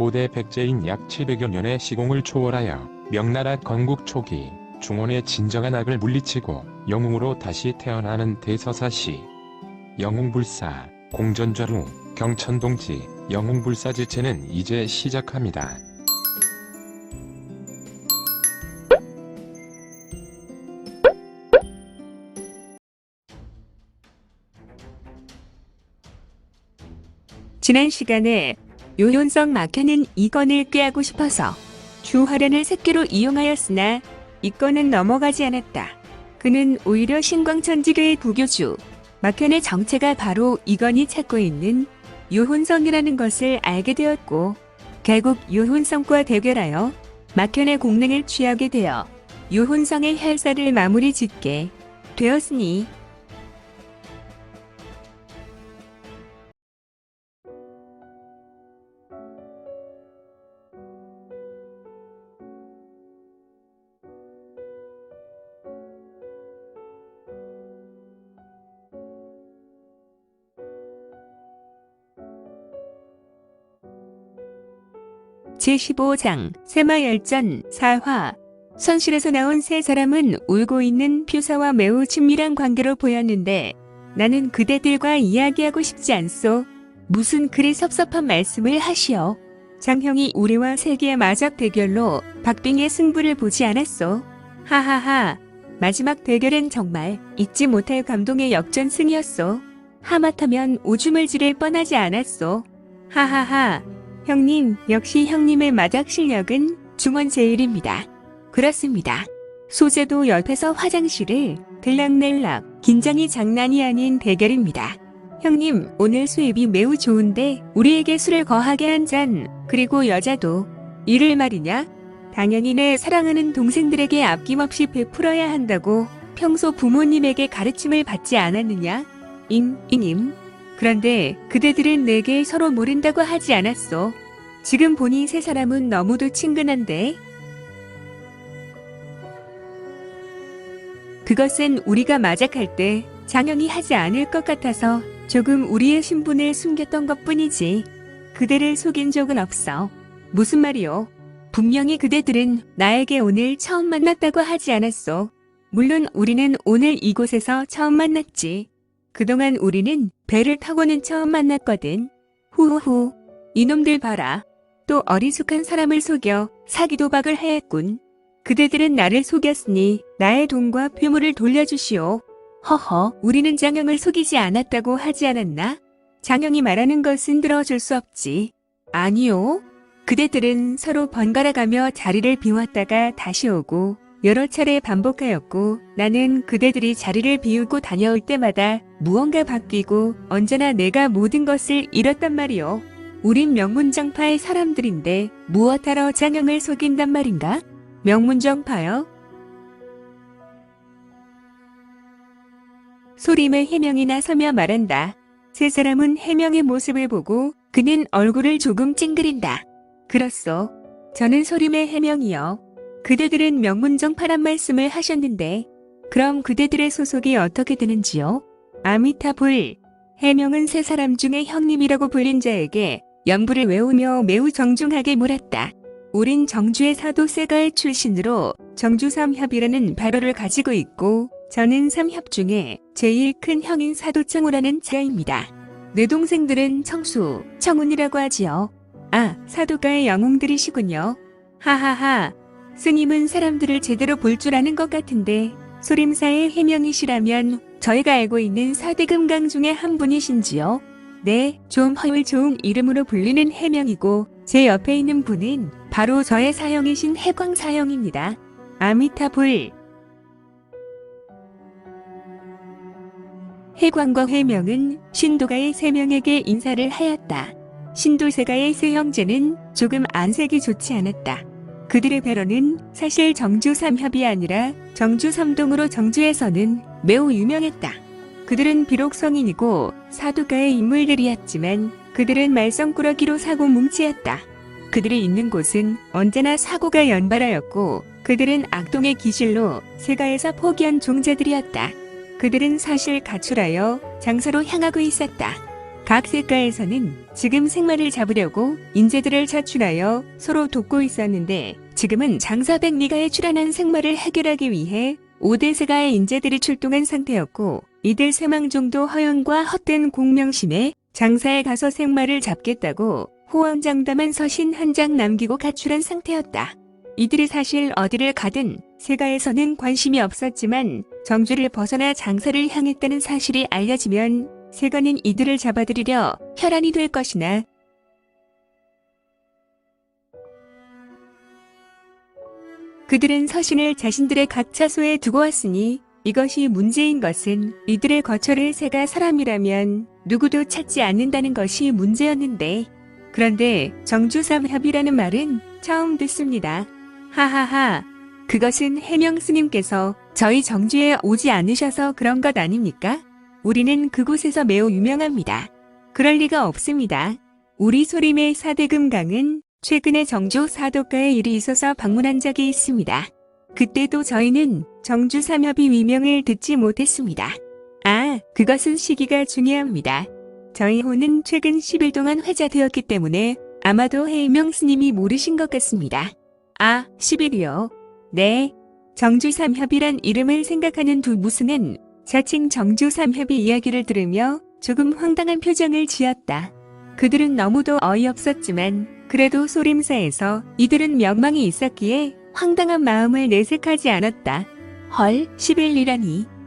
고대 백제인 약 700여 년의 시공을 초월하여 명나라 건국 초기 중원의 진정한 악을 물리치고 영웅으로 다시 태어나는 대서사시 영웅불사 공전좌루 경천동지 영웅불사 지체는 이제 시작합니다. 지난 시간에 요현성 막혀는 이 건을 꾀하고 싶어서 주화련을 새끼로 이용하였으나 이 건은 넘어가지 않았다. 그는 오히려 신광천지교의 부교주 막현의 정체가 바로 이건이 찾고 있는 요혼성이라는 것을 알게 되었고 결국 요혼성과 대결하여 막현의 공능을 취하게 되어 요혼성의 혈사를 마무리 짓게 되었으니 제15장 세마열전 4화 선실에서 나온 세 사람은 울고 있는 표사와 매우 친밀한 관계로 보였는데 나는 그대들과 이야기하고 싶지 않소. 무슨 그리 섭섭한 말씀을 하시오. 장형이 우리와 세계의 마적 대결로 박빙의 승부를 보지 않았소. 하하하. 마지막 대결은 정말 잊지 못할 감동의 역전승이었소. 하마터면 오줌을 지를 뻔하지 않았소. 하하하. 형님, 역시 형님의 마작 실력은 중원 제일입니다. 그렇습니다. 소재도 옆에서 화장실을 들락날락 긴장이 장난이 아닌 대결입니다. 형님, 오늘 수입이 매우 좋은데 우리에게 술을 거하게 한 잔, 그리고 여자도 이를 말이냐? 당연히 내 사랑하는 동생들에게 아낌없이 베풀어야 한다고 평소 부모님에게 가르침을 받지 않았느냐? 임, 이님. 그런데 그대들은 내게 서로 모른다고 하지 않았소. 지금 보니 세 사람은 너무도 친근한데. 그것은 우리가 마작할 때 장영이 하지 않을 것 같아서 조금 우리의 신분을 숨겼던 것 뿐이지. 그대를 속인 적은 없어. 무슨 말이오? 분명히 그대들은 나에게 오늘 처음 만났다고 하지 않았소. 물론 우리는 오늘 이곳에서 처음 만났지. 그동안 우리는 배를 타고는 처음 만났거든. 후후후. 이놈들 봐라. 또 어리숙한 사람을 속여 사기 도박을 해했군. 그대들은 나를 속였으니 나의 돈과 표물을 돌려주시오. 허허, 우리는 장영을 속이지 않았다고 하지 않았나? 장영이 말하는 것은 들어줄 수 없지. 아니요. 그대들은 서로 번갈아가며 자리를 비웠다가 다시 오고 여러 차례 반복하였고 나는 그대들이 자리를 비우고 다녀올 때마다 무언가 바뀌고 언제나 내가 모든 것을 잃었단 말이오. 우린 명문정파의 사람들인데 무엇하러 장영을 속인단 말인가? 명문정파요? 소림의 해명이나 서며 말한다. 세 사람은 해명의 모습을 보고 그는 얼굴을 조금 찡그린다. 그렇소. 저는 소림의 해명이요. 그대들은 명문정 파란 말씀을 하셨는데 그럼 그대들의 소속이 어떻게 되는지요? 아미타불. 해명은 세 사람 중에 형님이라고 불린 자에게 연부를 외우며 매우 정중하게 물었다. 우린 정주의 사도 세가의 출신으로 정주 삼협이라는 발호를 가지고 있고 저는 삼협 중에 제일 큰 형인 사도 청우라는 자입니다. 내 동생들은 청수, 청운이라고 하지요. 아, 사도가의 영웅들이시군요. 하하하. 스님은 사람들을 제대로 볼 줄 아는 것 같은데 소림사의 해명이시라면 저희가 알고 있는 사대금강 중에 한 분이신지요? 네, 좀 허울 좋은 이름으로 불리는 해명이고 제 옆에 있는 분은 바로 저의 사형이신 해광 사형입니다. 아미타불. 해광과 해명은 신도가의 세 명에게 인사를 하였다. 신도세가의 세 형제는 조금 안색이 좋지 않았다. 그들의 배로는 사실 정주 삼협이 아니라 정주 삼동으로 정주에서는 매우 유명했다. 그들은 비록 성인이고 사두가의 인물들이었지만 그들은 말썽꾸러기로 사고 뭉치였다. 그들이 있는 곳은 언제나 사고가 연발하였고 그들은 악동의 기실로 세가에서 포기한 종자들이었다. 그들은 사실 가출하여 장사로 향하고 있었다. 각 세가에서는 지금 생마를 잡으려고 인재들을 차출하여 서로 돕고 있었는데 지금은 장사백리가에 출연한 생마를 해결하기 위해 5대 세가의 인재들이 출동한 상태였고 이들 세망종도 허영과 헛된 공명심에 장사에 가서 생마를 잡겠다고 호언장담한 서신 한 장 남기고 가출한 상태였다. 이들이 사실 어디를 가든 세가에서는 관심이 없었지만 정주를 벗어나 장사를 향했다는 사실이 알려지면 세가는 이들을 잡아들이려 혈안이 될 것이나 그들은 서신을 자신들의 각 차소에 두고 왔으니 이것이 문제인 것은 이들의 거처를 새가 사람이라면 누구도 찾지 않는다는 것이 문제였는데 그런데 정주삼협이라는 말은 처음 듣습니다. 하하하 그것은 해명 스님께서 저희 정주에 오지 않으셔서 그런 것 아닙니까? 우리는 그곳에서 매우 유명합니다. 그럴 리가 없습니다. 우리 소림의 사대금 강은 최근에 정주 사독가의 일이 있어서 방문한 적이 있습니다. 그때도 저희는 정주 삼협이 위명을 듣지 못했습니다. 아, 그것은 시기가 중요합니다. 저희 호는 최근 10일 동안 회자되었기 때문에 아마도 해명 스님이 모르신 것 같습니다. 아, 10일이요. 네. 정주 삼협이란 이름을 생각하는 두 무스는 자칭 정주 삼협의 이야기를 들으며 조금 황당한 표정을 지었다. 그들은 너무도 어이없었지만 그래도 소림사에서 이들은 명망이 있었기에 황당한 마음을 내색하지 않았다. 헐, 10일이라니.